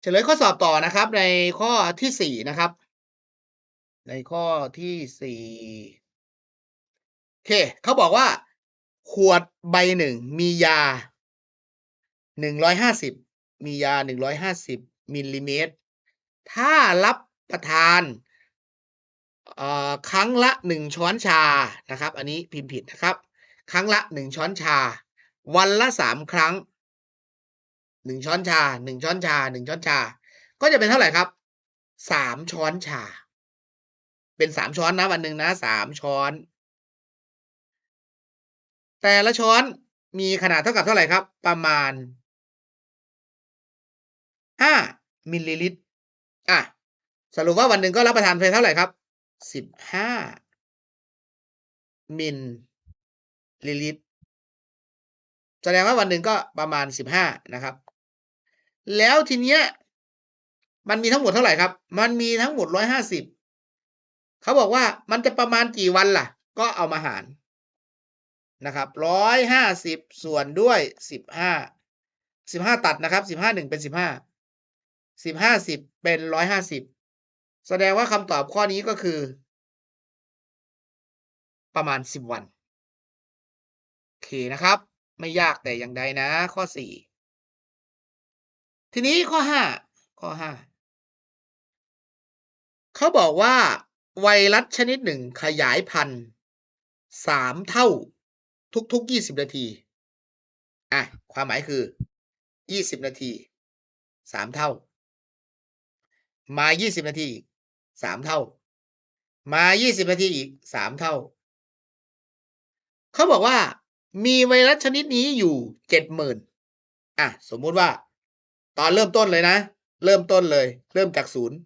เฉลยข้อสอบต่อนะครับ ในข้อที่สี่นะครับ ในข้อที่สี่โอเคเขาบอกว่า ขวดใบหนึ่งมียาหนึ่งร้อยห้าสิบมียาหนึ่งร้อยห้าสิบมิลลิเมตร ถ้ารับประทานครั้งละหนึ่งช้อนชานะครับ อันนี้พิมพ์ผิดนะครับ ครั้งละหนึ่งช้อนชา วันละสามครั้ง หนึ่งช้อนชาหนึ่งช้อนชาหนึ่งช้อนชา ก็จะเป็นเท่าไหร่ครับสามช้อนชา เป็นสามช้อนนะวันหนึ่งนะสามช้อน แต่ละช้อนมีขนาดเท่ากับเท่าไหร่ครับ ประมาณห้ามิลลิลิตรอะสรุปว่าวันหนึ่งก็รับประทานไปเท่าไหร่ครับสิบห้ามิลลิลิตรแสดงว่าวันหนึ่งก็ประมาณสิบห้านะครับ แล้วทีเนี้ยมันมีทั้งหมดเท่าไหร่ครับ มันมีทั้งหมดร้อยห้าสิบเขาบอกว่ามันจะประมาณกี่วันล่ะ ก็เอามาหารนะครับร้อยห้าสิบส่วนด้วยสิบห้าสิบห้าตัดนะครับสิบห้าหนึ่งเป็นสิบห้าสิบห้าสิบเป็นร้อยห้าสิบแสดงว่าคำตอบข้อนี้ก็คือ ประมาณสิบวัน โอเคนะครับ ไม่ยากแต่อย่างใดนะข้อสี่ ทีนี้ข้อห้าข้อห้าเขาบอกว่า ไวรัสชนิดหนึ่งขยายพันธุ์สามเท่าทุกๆยี่สิบนาที อะ ความหมายคือยี่สิบนาทีสามเท่า มายี่สิบนาทีอีกสามเท่า มายี่สิบนาทีอีกสามเท่า เขาบอกว่า มีไวรัสชนิดนี้อยู่เจ็ดหมื่นอะ สมมุติว่า ตอนเริ่มต้นเลยนะ เริ่มต้นเลย เริ่มจากศูนย์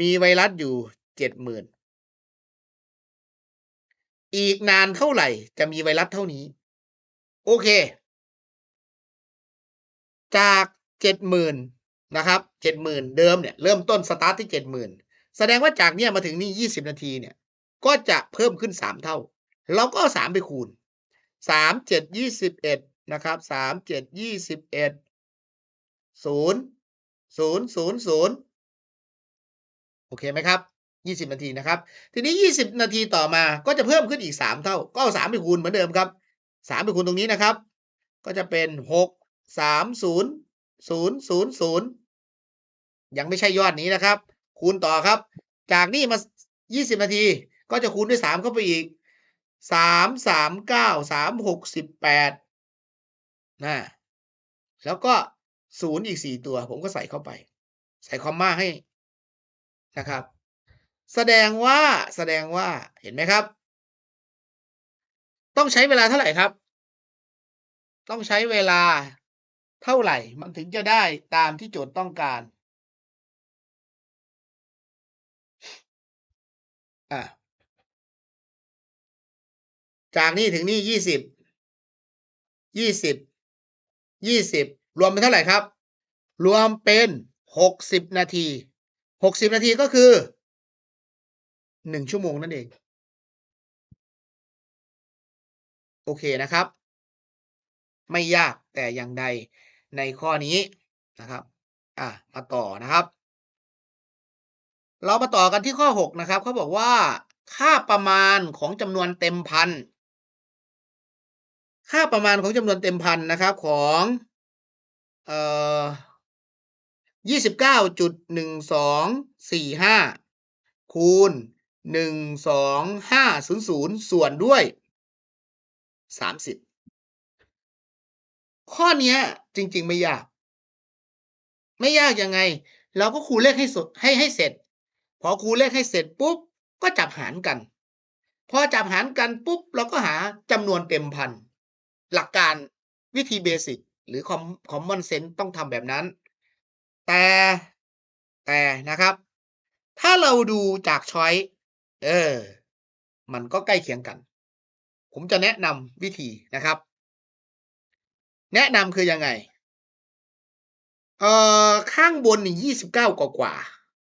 มีไวรัสอยู่เจ็ดหมื่นอีกนานเท่าไหร่จะมีไวรัสเท่านี้ โอเค จากเจ็ดหมื่นนะครับเจ็ดหมื่นเดิมเนี่ยเริ่มต้นสตาร์ทที่เจ็ดหมื่นแสดงว่าจากเนี้ยมาถึงนี่ยี่สิบนาทีเนี่ย ก็จะเพิ่มขึ้นสามเท่า เราก็สามไปคูณสามเจ็ดยี่สิบเอ็ดนะครับสามเจ็ดยี่สิบเอ็ด ศูนย์ศูนย์ศูนย์ศูนย์โอเคไหมครับยี่สิบนาทีนะครับ ทีนี้ยี่สิบนาทีต่อมาก็จะเพิ่มขึ้นอีกสามเท่า ก็เอาสามไปคูณเหมือนเดิมครับสามไปคูณตรงนี้นะครับ ก็จะเป็นหกสามศูนย์ศูนย์ศูนย์ศูนย์ยังไม่ใช่ยอดนี้นะครับ คูณต่อครับ จากนี่มายี่สิบนาที ก็จะคูณด้วยสามเข้าไปอีกสามสามเก้าสามหกสิบแปดนะแล้วก็ ศูนย์อีกสี่ตัว ผมก็ใส่เข้าไป ใส่คอมมาให้นะครับ แสดงว่าแสดงว่าเห็นไหมครับ ต้องใช้เวลาเท่าไหร่ครับ ต้องใช้เวลาเท่าไหร่ มันถึงจะได้ตามที่โจทย์ต้องการอะจากนี่ถึงนี่ยี่สิบยี่สิบยี่สิบ รวมเป็นเท่าไหร่ครับ รวมเป็นหกสิบนาทีหกสิบนาทีก็คือหนึ่งชั่วโมงนั่นเอง โอเคนะครับ ไม่ยากแต่อย่างใดในข้อนี้นะครับ อะ มาต่อนะครับ เรามาต่อกันที่ข้อหกนะครับเขาบอกว่า ค่าประมาณของจำนวนเต็มพันค่าประมาณของจำนวนเต็มพันนะครับของ เอ่อยี่สิบเก้าจุดหนึ่งสองสี่ห้าคูณหนึ่งสองห้าศูนย์ศูนย์ส่วนด้วยสามสิบข้อนี้จริง ๆ ไม่ยาก ไม่ยากยังไง เราก็คูณเลขให้สดให้ให้เสร็จ พอคูณเลขให้เสร็จปุ๊บ ก็จับหารกัน พอจับหารกันปุ๊บ เราก็หาจำนวนเต็มพัน หลักการวิธีเบสิก หรือคอมคอมมอนเซนส์ต้องทำแบบนั้น แต่แต่นะครับ ถ้าเราดูจากช้อยเออ มันก็ใกล้เคียงกัน ผมจะแนะนำวิธีนะครับ แนะนำคือยังไง เอ่อ ข้างบนนี่ยี่สิบเก้ากว่ากว่า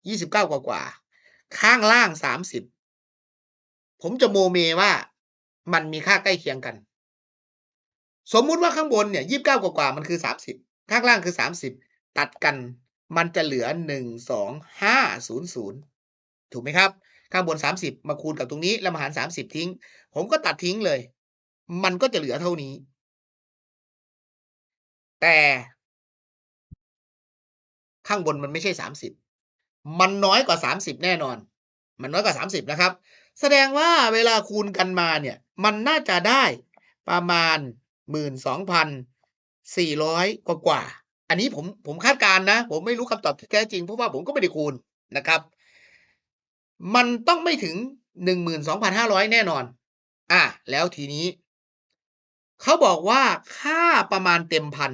ยี่สิบเก้ากว่ากว่า ข้างล่างสามสิบผมจะโมเมว่ามันมีค่าใกล้เคียงกัน สมมุติว่าข้างบนเนี่ยยี่สิบเก้ากว่ากว่ามันคือสามสิบข้างล่างคือสามสิบตัดกันมันจะเหลือ12500ถูกไหมครับ ข้างบน30มสิบมาคูณกับตรงนี้แล้วมาหาร30ทิ้ง ผมก็ตัดทิ้งเลย มันก็จะเหลือเท่านี้ แต่ข้างบนมันไม่ใช่30มันน้อยกว่า30แน่นอน มันน้อยกว่า30นะครับ แสดงว่าเวลาคูณกันมาเนี่ย มันน่าจะได้ประมาณ 12,400กว่าๆอันนี้ผมผมคาดการณ์นะ ผมไม่รู้คำตอบที่แท้จริงเพราะว่าผมก็ไม่ได้คูณนะครับ มันต้องไม่ถึง12,500แน่นอนอาแล้วทีนี้ เขาบอกว่าค่าประมาณเต็มพัน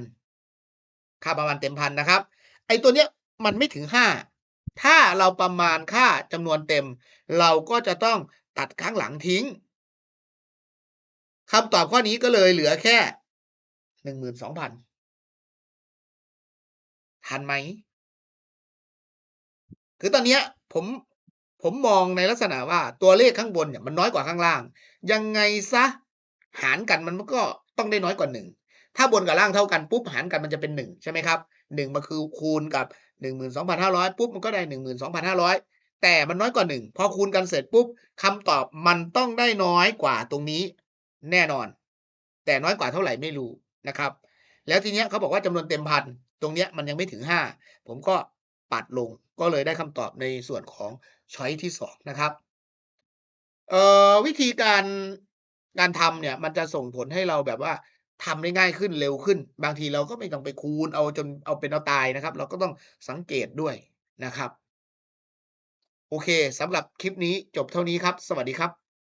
ค่าประมาณเต็มพันนะครับ ไอ้ตัวเนี้ยมันไม่ถึง5ถ้าเราประมาณค่าจำนวนเต็ม เราก็จะต้องตัดข้างหลังทิ้ง คำตอบข้อนี้ก็เลยเหลือแค่12,000ทันไหม?คือตอนนี้ผมผมมองในลักษณะว่าตัวเลขข้างบนเนี่ยมันน้อยกว่าข้างล่าง ยังไงเสียหารกันมันก็ต้องได้น้อยกว่า1ถ้าบนกับล่างเท่ากันปุ๊บหารกันมันจะเป็น1ใช่ไหมครับ1มันคือคูณกับ12,500ปุ๊บมันก็ได้12,500แต่มันน้อยกว่า1พอคูณกันเสร็จปุ๊บคำตอบมันต้องได้น้อยกว่าตรงนี้ แน่นอน แต่น้อยกว่าเท่าไหร่ไม่รู้นะครับ แล้วทีเนี้ยเขาบอกว่าจำนวนเต็มพันตรงเนี้ยมันยังไม่ถึง 5 ผมก็ปัดลงก็เลยได้คำตอบในส่วนของช้อยที่ 2 นะครับเอ่อวิธีการการทำเนี่ยมันจะส่งผลให้เราแบบว่าทำได้ง่ายขึ้นเร็วขึ้น บางทีเราก็ไม่ต้องไปคูณเอาจนเอาเป็นเอาตายนะครับ เราก็ต้องสังเกตด้วยนะครับ โอเคสำหรับคลิปนี้จบเท่านี้ครับ สวัสดีครับ